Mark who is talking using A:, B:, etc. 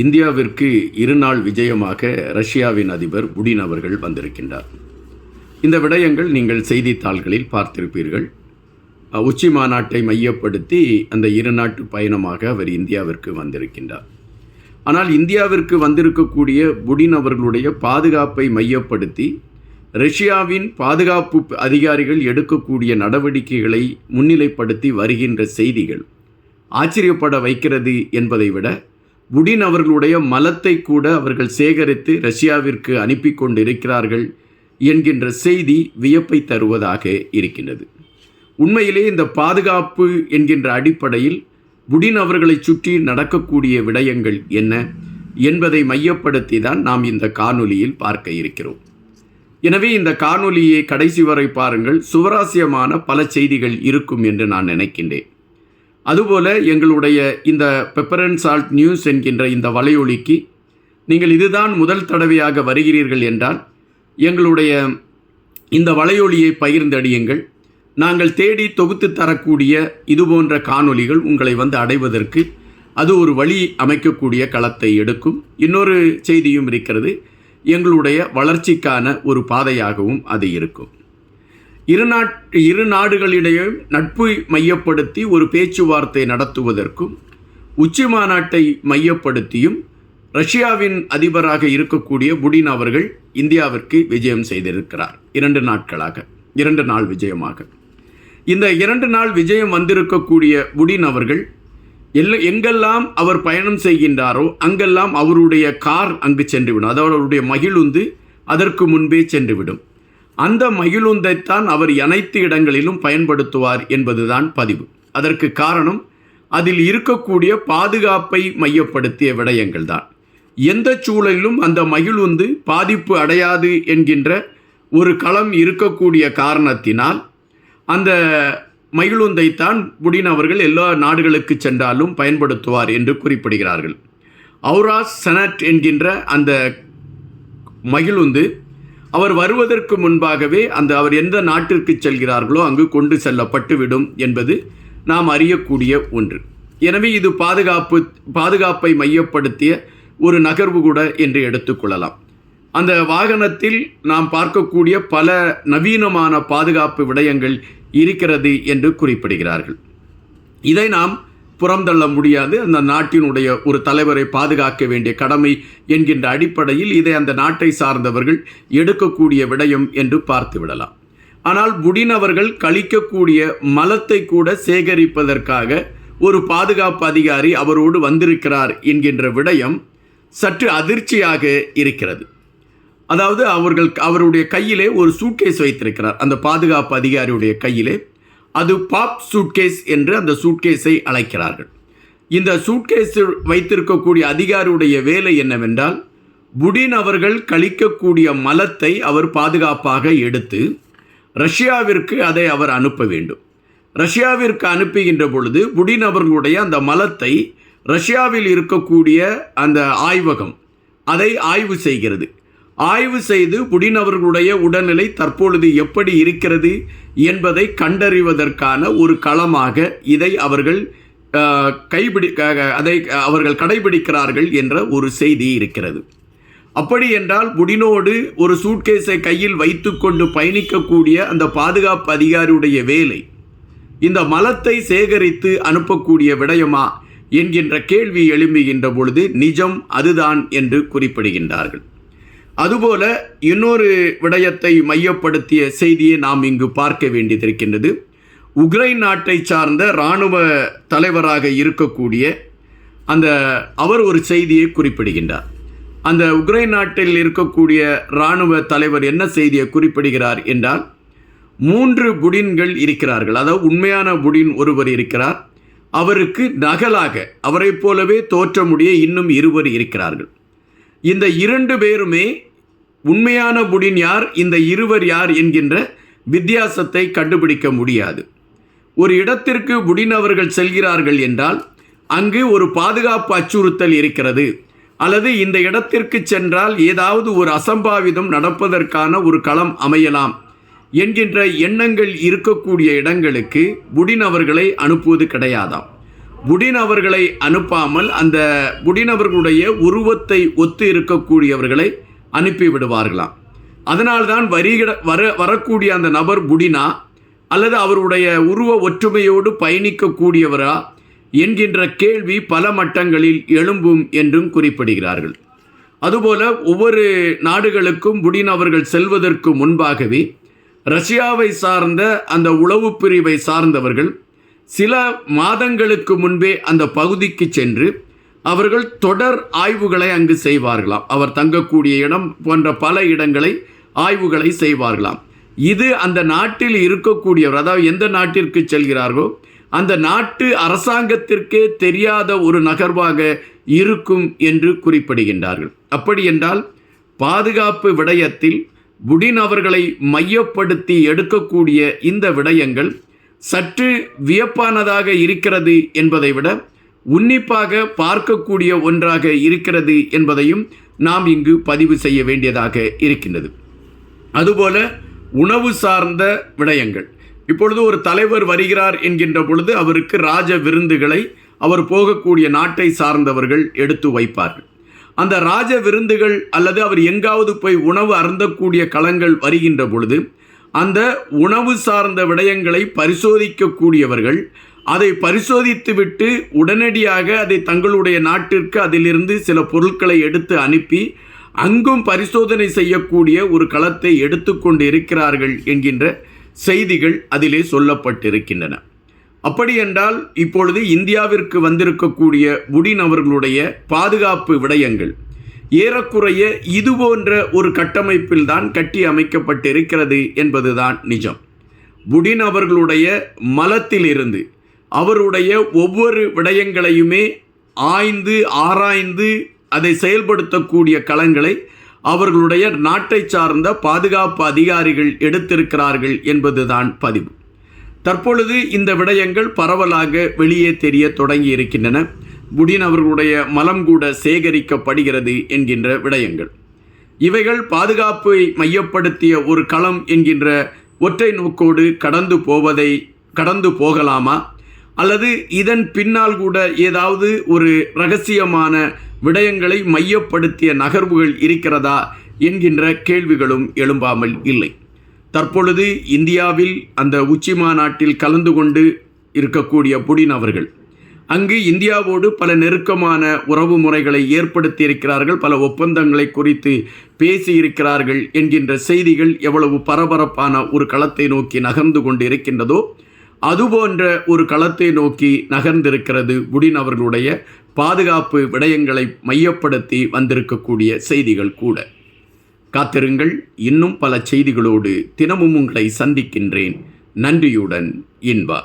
A: இந்தியாவிற்கு இருநாள் விஜயமாக ரஷ்யாவின் அதிபர் புடின் அவர்கள் வந்திருக்கின்றார். இந்த விடயங்கள் நீங்கள் செய்தித்தாள்களில் பார்த்திருப்பீர்கள். உச்சி மாநாட்டை மையப்படுத்தி அந்த இரு நாட்டு பயணமாக அவர் இந்தியாவிற்கு வந்திருக்கின்றார். ஆனால் இந்தியாவிற்கு வந்திருக்கக்கூடிய புடின் அவர்களுடைய பாதுகாப்பை மையப்படுத்தி ரஷ்யாவின் பாதுகாப்பு அதிகாரிகள் எடுக்கக்கூடிய நடவடிக்கைகளை முன்னிலைப்படுத்தி வருகின்ற செய்திகள் ஆச்சரியப்பட வைக்கிறது என்பதை விட புடின் அவர்களுடைய மலத்தை கூட அவர்கள் சேகரித்து ரஷ்யாவிற்கு அனுப்பி கொண்டிருக்கிறார்கள் என்கின்ற செய்தி வியப்பை தருவதாக இருக்கின்றது. உண்மையிலே இந்த பாதுகாப்பு என்கின்ற அடிப்படையில் புடின் அவர்களை சுற்றி நடக்கக்கூடிய விடயங்கள் என்ன என்பதை மையப்படுத்தி தான் நாம் இந்த காணொலியில் பார்க்க இருக்கிறோம். எனவே இந்த காணொலியை கடைசி வரை பாருங்கள். சுவராசியமான பல செய்திகள் இருக்கும் என்று நான் நினைக்கின்றேன். அதுபோல் எங்களுடைய இந்த பெப்பர் அண்ட் சால்ட் நியூஸ் என்கின்ற இந்த வலையொலிக்கு நீங்கள் இதுதான் முதல் தடவையாக வருகிறீர்கள் என்றால் எங்களுடைய இந்த வலையொலியை பகிர்ந்தடியுங்கள். நாங்கள் தேடி தொகுத்து தரக்கூடிய இதுபோன்ற காணொளிகள் உங்களை வந்து அடைவதற்கு அது ஒரு வழி அமைக்கக்கூடிய களத்தை எடுக்கும். இன்னொரு செய்தியும் இருக்கிறது எங்களுடைய வளர்ச்சிக்கான ஒரு பாதையாகவும் அது இருக்கும். இரு நாட் இரு நாடுகளிடையே நட்பு மையப்படுத்தி ஒரு பேச்சுவார்த்தை நடத்துவதற்கும் உச்சி மாநாட்டை மையப்படுத்தியும் ரஷ்யாவின் அதிபராக இருக்கக்கூடிய புடின் அவர்கள் இந்தியாவிற்கு விஜயம் செய்திருக்கிறார். இரண்டு நாட்களாக இரண்டு நாள் விஜயமாக. இந்த இரண்டு நாள் விஜயம் வந்திருக்கக்கூடிய புடின் அவர்கள் எல்ல எங்கெல்லாம் அவர் பயணம் செய்கின்றாரோ அங்கெல்லாம் அவருடைய கார் அங்கு சென்றுவிடும். அதாவது அவருடைய மகிழுந்து அதற்கு முன்பே சென்றுவிடும். அந்த மகிழுந்தைத்தான் அவர் அனைத்து இடங்களிலும் பயன்படுத்துவார் என்பதுதான் பதிவு. அதற்கு காரணம் அதில் இருக்கக்கூடிய பாதுகாப்பை மையப்படுத்திய விடயங்கள் தான் எந்த சூழலிலும் அந்த மகிழுந்து பாதிப்பு அடையாது என்கின்ற ஒரு களம் இருக்கக்கூடிய காரணத்தினால் அந்த மகிழுந்தைத்தான் புடின் அவர்கள் எல்லா நாடுகளுக்கு சென்றாலும் பயன்படுத்துவார் என்று குறிப்பிடுகிறார்கள். அவுராஸ் செனட் என்கின்ற அந்த மகிழுந்து அவர் வருவதற்கு முன்பாகவே அந்த அவர் எந்த நாட்டிற்கு செல்கிறார்களோ அங்கு கொண்டு செல்லப்பட்டுவிடும் என்பது நாம் அறியக்கூடிய ஒன்று. எனவே இது பாதுகாப்பு பாதுகாப்பை மையப்படுத்திய ஒரு நகர்வு கூட என்று எடுத்துக்கொள்ளலாம் அந்த வாகனத்தில் நாம் பார்க்கக்கூடிய பல நவீனமான பாதுகாப்பு விடயங்கள் இருக்கிறது என்று குறிப்பிடுகிறார்கள். இதை நாம் புறந்தள்ள முடியாது. அந்த நாட்டினுடைய ஒரு தலைவரை பாதுகாக்க வேண்டிய கடமை என்கின்ற அடிப்படையில் இதை அந்த நாட்டை சார்ந்தவர்கள் எடுக்கக்கூடிய விடயம் என்று பார்த்து விடலாம். ஆனால் முடினவர்கள் கழிக்கக்கூடிய மலத்தை கூட சேகரிப்பதற்காக ஒரு பாதுகாப்பு அதிகாரி அவரோடு வந்திருக்கிறார் என்கின்ற விடயம் சற்று அதிர்ச்சியாக இருக்கிறது. அதாவது அவர்கள் அவருடைய கையிலே ஒரு சூட்கேஸ் வைத்திருக்கிறார். அந்த பாதுகாப்பு அதிகாரியுடைய கையிலே. அது பாப் சூட்கேஸ் என்று அந்த சூட்கேஸை அழைக்கிறார்கள். இந்த சூட்கேஸில் வைத்திருக்கக்கூடிய அதிகாரியுடைய வேலை என்னவென்றால் புடின் அவர்கள் கழிக்கக்கூடிய மலத்தை அவர் பாதுகாப்பாக எடுத்து ரஷ்யாவிற்கு அதை அவர் அனுப்ப வேண்டும். ரஷ்யாவிற்கு அனுப்புகின்ற பொழுது புடின் அவர்களுடைய அந்த மலத்தை ரஷ்யாவில் இருக்கக்கூடிய அந்த ஆய்வகம் அதை ஆய்வு செய்கிறது. ஆய்வு செய்து புடின் அவர்களுடைய உடல்நிலை தற்பொழுது எப்படி இருக்கிறது என்பதை கண்டறிவதற்கான ஒரு களமாக இதை அவர்கள் கைபிடி அதை அவர்கள் கடைபிடிக்கிறார்கள் என்ற ஒரு செய்தி இருக்கிறது. அப்படி என்றால் புடினோடு ஒரு சூட்கேஸை கையில் வைத்துக்கொண்டு பயணிக்கக்கூடிய அந்த பாதுகாப்பு அதிகாரியுடைய வேலை இந்த மலத்தை சேகரித்து அனுப்பக்கூடிய விடயமா என்கின்ற கேள்வி எழும்புகின்ற பொழுது நிஜம் அதுதான் என்று குறிப்பிடுகின்றார்கள். அதுபோல இன்னொரு விடயத்தை மையப்படுத்திய செய்தியை நாம் இங்கு பார்க்க வேண்டியதிருக்கின்றது உக்ரைன் நாட்டை சார்ந்த இராணுவ தலைவராக இருக்கக்கூடிய அந்த அவர் ஒரு செய்தியை குறிப்பிடுகின்றார். அந்த உக்ரைன் நாட்டில் இருக்கக்கூடிய இராணுவ தலைவர் என்ன செய்தியை குறிப்பிடுகிறார் என்றால் மூன்று புடின்கள் இருக்கிறார்கள். அதாவது உண்மையான புடின் ஒருவர் இருக்கிறார். அவருக்கு நகலாக அவரைப் போலவே தோற்றமுடைய இன்னும் இருவர் இருக்கிறார்கள். இந்த இரண்டு பேருமே உண்மையான புடின் யார்? இந்த இருவர் யார்? என்கின்ற வித்தியாசத்தை கண்டுபிடிக்க முடியாது. ஒரு இடத்திற்கு புடின் அவர்கள் செல்கிறார்கள் என்றால் அங்கு ஒரு பாதுகாப்பு அச்சுறுத்தல் இருக்கிறது. அல்லது இந்த இடத்திற்கு சென்றால் ஏதாவது ஒரு அசம்பாவிதம் நடப்பதற்கான ஒரு களம் அமையலாம் என்கின்ற எண்ணங்கள் இருக்கக்கூடிய இடங்களுக்கு புடின் அவர்களை அனுப்புவது கிடையாதாம். புடின் அவர்களை அனுப்பாமல் அந்த புடின் அவர்களுடைய உருவத்தை ஒத்து இருக்கக்கூடியவர்களை அனுப்பி விடுவார்களாம் அதனால்தான் வரிகிட வர வரக்கூடிய அந்த நபர் புடினா அல்லது அவருடைய உருவ ஒற்றுமையோடு பயணிக்கக்கூடியவரா என்கின்ற கேள்வி பல மட்டங்களில் எழும்பும் என்றும் குறிப்பிடுகிறார்கள். அதுபோல ஒவ்வொரு நாடுகளுக்கும் புடின் அவர்கள் செல்வதற்கு முன்பாகவே ரஷ்யாவை சார்ந்த அந்த உளவு பிரிவை சார்ந்தவர்கள் சில மாதங்களுக்கு முன்பே அந்த பகுதிக்கு சென்று அவர்கள் தொடர் ஆய்வுகளை அங்கு செய்வார்களாம். அவர் தங்கக்கூடிய இடம் போன்ற பல இடங்களை ஆய்வுகளை செய்வார்களாம். இது அந்த நாட்டில் இருக்கக்கூடியவர் அதாவது எந்த நாட்டிற்கு செல்கிறார்களோ அந்த நாட்டு அரசாங்கத்திற்கே தெரியாத ஒரு நகர்வாக இருக்கும் என்று குறிப்பிடுகின்றார்கள். அப்படி என்றால் பாதுகாப்பு விடயத்தில் புடின் அவர்களை மையப்படுத்தி எடுக்கக்கூடிய இந்த விடயங்கள் சற்று வியப்பானதாக இருக்கிறது என்பதை விட உன்னிப்பாக பார்க்கக்கூடிய ஒன்றாக இருக்கிறது என்பதையும் நாம் இங்கு பதிவு செய்ய வேண்டியதாக இருக்கின்றது. அதுபோல உணவு சார்ந்த விடயங்கள். இப்பொழுது ஒரு தலைவர் வருகிறார் என்கின்ற பொழுது அவருக்கு ராஜ விருந்துகளை அவர் போகக்கூடிய நாட்டை சார்ந்தவர்கள் எடுத்து வைப்பார்கள். அந்த ராஜ விருந்துகள் அல்லது அவர் எங்காவது போய் உணவு அருந்தக்கூடிய களங்கள் வருகின்ற பொழுது அந்த உணவு சார்ந்த விடயங்களை பரிசோதிக்கக்கூடியவர்கள் அதை பரிசோதித்துவிட்டு உடனடியாக அதை தங்களுடைய நாட்டிற்கு அதிலிருந்து சில பொருட்களை எடுத்து அனுப்பி அங்கும் பரிசோதனை செய்யக்கூடிய ஒரு களத்தை எடுத்துக்கொண்டு இருக்கிறார்கள் என்கின்ற செய்திகள் அதிலே சொல்லப்பட்டிருக்கின்றன. அப்படியென்றால் இப்பொழுது இந்தியாவிற்கு வந்திருக்கக்கூடிய புடின் அவர்களுடைய பாதுகாப்பு விடயங்கள் ஏறக்குறைய இது போன்ற ஒரு கட்டமைப்பில் தான் கட்டி அமைக்கப்பட்டிருக்கிறது என்பதுதான் நிஜம். புடின் அவர்களுடைய மலத்திலிருந்து அவருடைய ஒவ்வொரு விடயங்களையுமே ஆய்ந்து ஆராய்ந்து அதை செயல்படுத்தக்கூடிய களங்களை அவர்களுடைய நாட்டை சார்ந்த பாதுகாப்பு அதிகாரிகள் எடுத்திருக்கிறார்கள் என்பதுதான் பதிவு. தற்பொழுது இந்த விடயங்கள் பரவலாக வெளியே தெரிய தொடங்கி இருக்கின்றன. புடின் அவர்களுடைய மலம் கூட சேகரிக்கப்படுகிறது என்கின்ற விடயங்கள். இவைகள் பாதுகாப்பை மையப்படுத்திய ஒரு களம் என்கின்ற ஒற்றை நோக்கோடு கடந்து போவதை கடந்து போகலாமா? அல்லது இதன் பின்னால் கூட ஏதாவது ஒரு ரகசியமான விடயங்களை மையப்படுத்திய நகர்வுகள் இருக்கிறதா என்கின்ற கேள்விகளும் எழும்பாமல் இல்லை. தற்பொழுது இந்தியாவில் அந்த உச்சி மாநாட்டில் கலந்து கொண்டு இருக்கக்கூடிய புடின் அவர்கள் அங்கு இந்தியாவோடு பல நெருக்கமான உறவு முறைகளை ஏற்படுத்தி இருக்கிறார்கள் பல ஒப்பந்தங்களை குறித்து பேசியிருக்கிறார்கள் என்கின்ற செய்திகள் எவ்வளவு பரபரப்பான ஒரு களத்தை நோக்கி நகர்ந்து கொண்டு இருக்கின்றதோ அதுபோன்ற ஒரு களத்தை நோக்கி நகர்ந்திருக்கிறது புடின் அவர்களுடைய பாதுகாப்பு விடயங்களை மையப்படுத்தி வந்திருக்கக்கூடிய செய்திகள் கூட. காத்திருங்கள் இன்னும் பல செய்திகளோடு தினமும் உங்களை சந்திக்கின்றேன். நன்றியுடன் இன்பா.